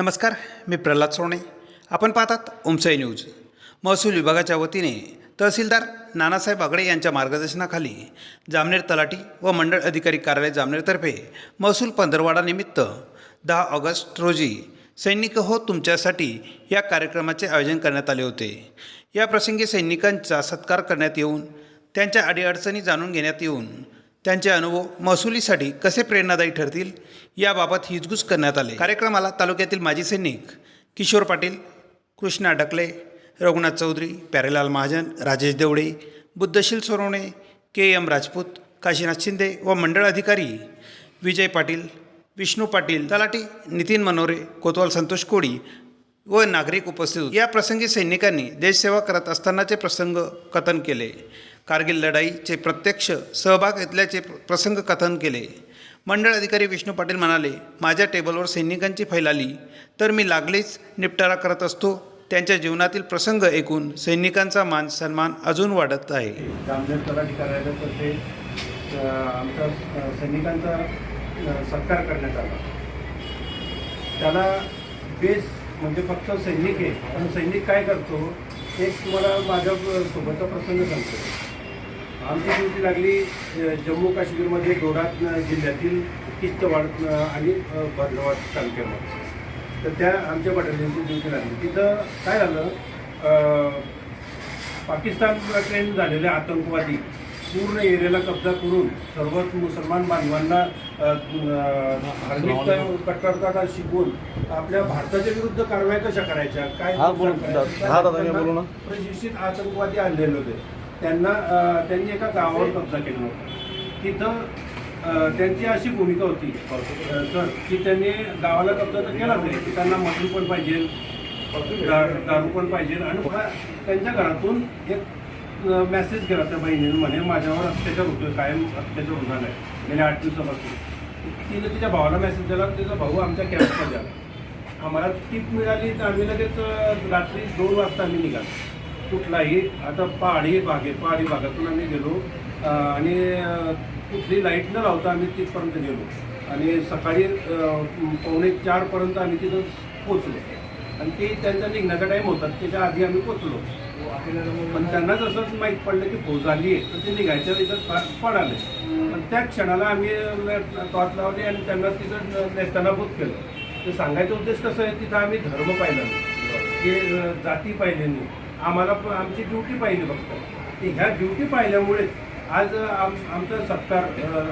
नमस्कार मी प्रल्हाद सोने आपण पाहतात ओमसाई न्यूज. महसूल विभागाच्या वतीने तहसीलदार नानासाहेब आगडे यांच्या मार्गदर्शनाखाली जामनेर तलाठी व मंडळ अधिकारी कार्यालय जामनेरतर्फे महसूल पंधरवाडानिमित्त दहा ऑगस्ट रोजी सैनिक हो तुमच्यासाठी या कार्यक्रमाचे आयोजन करण्यात आले होते. या प्रसंगी सैनिकांचा सत्कार करण्यात येऊन त्यांच्या अडीअडचणी जाणून घेण्यात येऊन त्यांचे अनुभव महसुलीसाठी कसे प्रेरणादायी ठरतील याबाबत हिजगुज करण्यात आले. कार्यक्रमाला तालुक्यातील माजी सैनिक किशोर पाटील कृष्णा डकले रघुनाथ चौधरी प्यारेलाल महाजन राजेश देवडे बुद्धशील सोरवणे के एम राजपूत काशीनाथ शिंदे व मंडळ अधिकारी विजय पाटील विष्णू पाटील तलाटी नितीन मनोरे कोतवाल संतोष कोळी व नागरिक उपस्थित या प्रसंगी सैनिकांनी देशसेवा करत असतानाचे प्रसंग कथन केले. कारगिल लढाईचे प्रत्यक्ष सहभाग घेतल्याचे प्रसंग कथन केले. मंडळ अधिकारी विष्णू पाटील म्हणाले माझ्या टेबलवर सैनिकांची फैल आली तर मी लागलीच निपटारा करत असतो. त्यांच्या जीवनातील प्रसंग ऐकून सैनिकांचा मान सन्मान अजून वाढत आहे. जामनेर तलाठी आमच्या सैनिकांचा सत्कार करण्यात आला. त्याला बेस म्हणजे फक्त सैनिक आहे. पण सैनिक काय करतो एक तुम्हाला माझ्या सोबतचा प्रसंग सांगतो. आमची ड्युटी लागली जम्मू काश्मीरमध्ये डोडात अ, जिल्ह्यातील किश्तवाड आणि भद्रवाड तालुक्यामध्ये. तर त्या आमच्या बटालियनची ड्युटी लागली. तिथं काय झालं पाकिस्तान ट्रेन झालेले आतंकवादी पूर्ण एरियाला कब्जा करून सर्व मुसलमान बांधवांना धार्मिक कट्टरता शिकवून आपल्या भारताच्या विरुद्ध कारवाया कशा करायच्या? काय. प्रशिक्षित आतंकवादी आणलेले होते. त्यांना त्यांनी एका गावावर कब्जा केला होता. तिथं त्यांची अशी भूमिका होती सर की त्यांनी गावाला कब्जा तर केलाच नाही की त्यांना मटण पण पाहिजे दारू पण पाहिजे आणि मला त्यांच्या घरातून एक मेसेज केला त्या बहिणीने म्हणे माझ्यावर अत्याचार होतोय कायम अत्याचार होणार आहे गेल्या आठ दिवसापासून. तिने तिच्या भावाला मेसेज दिला तिचा भाऊ आमच्या कॅम्पमध्ये आला. आम्हाला टीप मिळाली तर आम्ही लगेच रात्री दोन वाजता आम्ही निघालो. कुठलाही आता पहाडी भाग आहे पहाडी भागातून आम्ही गेलो. आणि कुठली लाइट न लावता आम्ही तिथपर्यंत गेलो. आणि सकाळी पावणे चारपर्यंत आम्ही तिथं पोचलो आणि ते त्यांचा निघण्याचा टाईम होता त्याच्या आधी आम्ही पोचलो पण त्यांना जसंच माहीत पडलं की फौज आली आहे तर ते निघायच्या तिथं पडाले पण त्या क्षणाला आम्ही टॉर्च लावली आणि त्यांना तिथं नेस्तनाभूत केलं. ते सांगायचा उद्देश कसं आहे तिथं आम्ही धर्म पाहिला. नाही जे जाती पाहिले नाही आम्हाला प- आमची ड्युटी पाहिली फक्त. ती ह्या ड्युटी पाहिल्यामुळेच आज आम आमचा सत्कार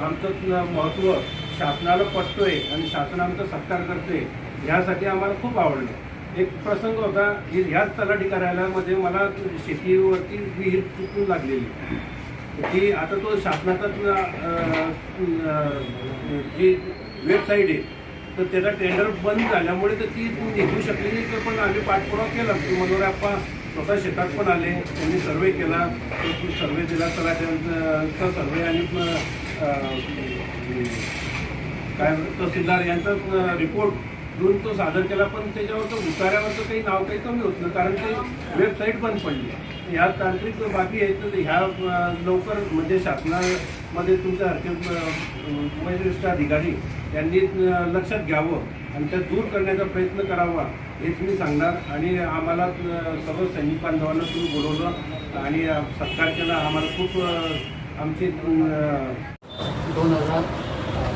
आमचं महत्त्व शासनाला पटतोय आणि शासन आमचा सत्कार करतोय ह्यासाठी आम्हाला खूप आवडलं. एक प्रसंग होता की ह्याच तलाठी कार्यालयामध्ये मला शेतीवरती विहीर चुकून लागलेली. की आता तो शासनाचा जी वेबसाईट आहे तर त्याचा टेंडर बंद झाल्यामुळे तर ती निघू शकली नाही. तर पण आम्ही पाठपुरावा केला. की मनोरे आप्पा स्वतः शेतात पण आले. त्यांनी सर्वे केला. सर्वे दिला. तलाट्यांचा सर्वे आणि काय तहसीलदार यांचा रिपोर्ट देऊन तो सादर केला पण त्याच्यावर तो उतार्यावरचं काही नाव काही कमी होत नाही कारण ते वेबसाईट बंद पडली. ह्या तांत्रिक बाबी आहेत तर ह्या लवकर म्हणजे शासनामध्ये तुमच्या सारखे वरिष्ठ अधिकारी यांनी लक्षात घ्यावं आणि त्या दूर करण्याचा प्रयत्न करावा हेच मी सांगणार. आणि आम्हाला सर्व सैनिक बांधवांना तुम्ही बोलवलं आणि अं, सत्कार केला. आम्हाला खूप आमची दोन हजार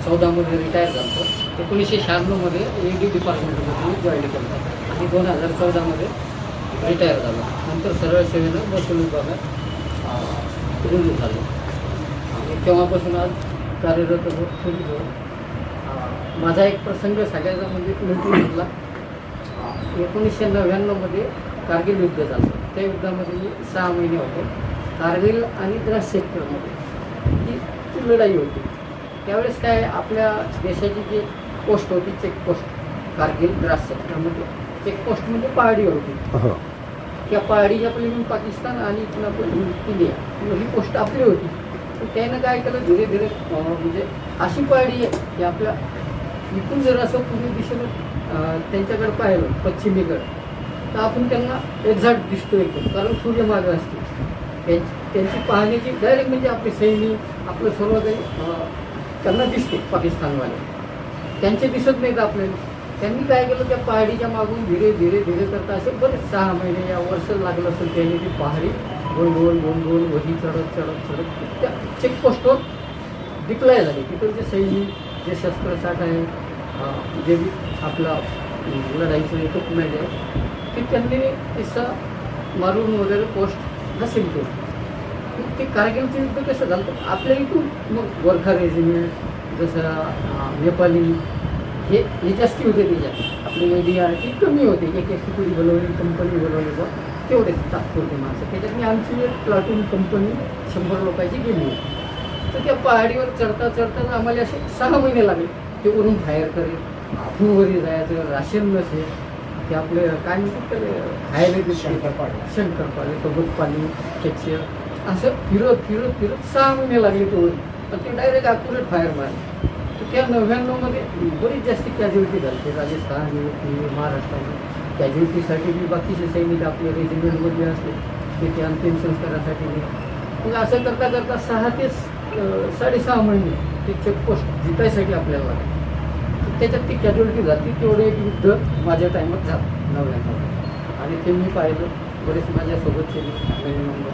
चौदामध्ये रिटायर झालो. एकोणीसशे शहाण्णवमध्ये ए डी डिपार्टमेंटमध्ये जॉईन केलं. आणि दोन हजार चौदामध्ये रिटायर झालो. नंतर सरळ सेवेनं बसून विभागात रुजू झालो. आणि तेव्हापासून आज कार्यरत हो सुरू माझा एक प्रसंग सगळ्याचा म्हणजे मिलिटरीमधला एकोणीसशे नव्याण्णवमध्ये कारगिल युद्ध झालं. त्या युद्धामध्ये मी सहा महिने होते. कारगिल आणि द्रास सेक्टरमध्ये ही ती लढाई होती. त्यावेळेस काय आपल्या देशाची जी पोस्ट होती चेकपोस्ट कारगिल द्रास सेक्टरमध्ये. चेकपोस्ट म्हणजे पहाडी होती. त्या पहाडीच्या पलीकडून पाकिस्तान आणि इथून आपण इंडिया. ही पोस्ट आपली होती. पण त्यानं काय केलं? धीरे धीरे म्हणजे अशी पहाडी आहे की आपल्या इथून जर असं पूर्वी दिशेनं त्यांच्याकडे पाहिलं पश्चिमेकडे तर आपण त्यांना एक्झॅक्ट दिसतो एकदम कारण सूर्य मागं असते. त्यां- त्यांची पाहण्याची डायरेक्ट म्हणजे आपले सैनिक आपलं सर्व काही त्यांना दिसते पाकिस्तानवाले. त्यांचे दिसत नाहीत आपल्याला? त्यांनी काय केलं? त्या पहाडीच्या मागून धीरे धीरे धीरे करता असे बरेच सहा महिने या वर्ष लागलं असेल त्यांनी ती पहाडी. गोल गोल गोल गोल वही चढत चढत चढत त्या चेकपोस्टवर डिप्लॉय झाली तिकडचे सैनिक जे शस्त्रसाठ आहे जे बी आपलं लढाईचं इक्विपमेंट आहे ते त्यांनी तिचा मारून वगैरे पोस्ट नसेल केलं. ते कारगिलचं युद्ध कसं झालं? तर आपल्या इथून मग गोरखा रेजिमेंट जसं नेपाली हे हे जास्ती होते त्याच्यात आपले आर टी कमी होते. एक एक तुकडी बोलवली कंपनी बोलवली बा तेवढेच तात्पुरते माणसं. त्याच्यात मी आमची एक प्लाटून कंपनी शंभर लोकांची गेली. होती तर त्या पहाडीवर चढता चढता आम्हाला असे सहा महिने लागले. ते वरून फायर करेल आपण वरी जायचं राशन नसेल. ते आपले काय म्हणतात देते शंकरपाळे. शंकरपाळे सोबत पाणी खेचे असं फिरत फिरत फिरत सहा महिने लागले तो पण ते डायरेक्ट अॅक्युरेट फायर मार तर त्या नव्याण्णवमध्ये बरीच जास्ती कॅज्युलिटी झाली. ते राजस्थान युपी महाराष्ट्रामध्ये. कॅज्युलिटीसाठी बी बाकीचे सैनिक आपले रेजिमेंटमध्ये असले ते ते अंतिम संस्कारासाठी मी मग असं करता करता सहा ते साडेसहा महिने ते चेकपोस्ट जितायसाठी आपल्याला तर त्याच्यात ती कॅज्युलिटी झाली. तेवढे एक युद्ध माझ्या टायमात झालं नव्याण्णव. आणि ते मी पाहिलं. बरेच माझ्यासोबतचे नवीन नंबर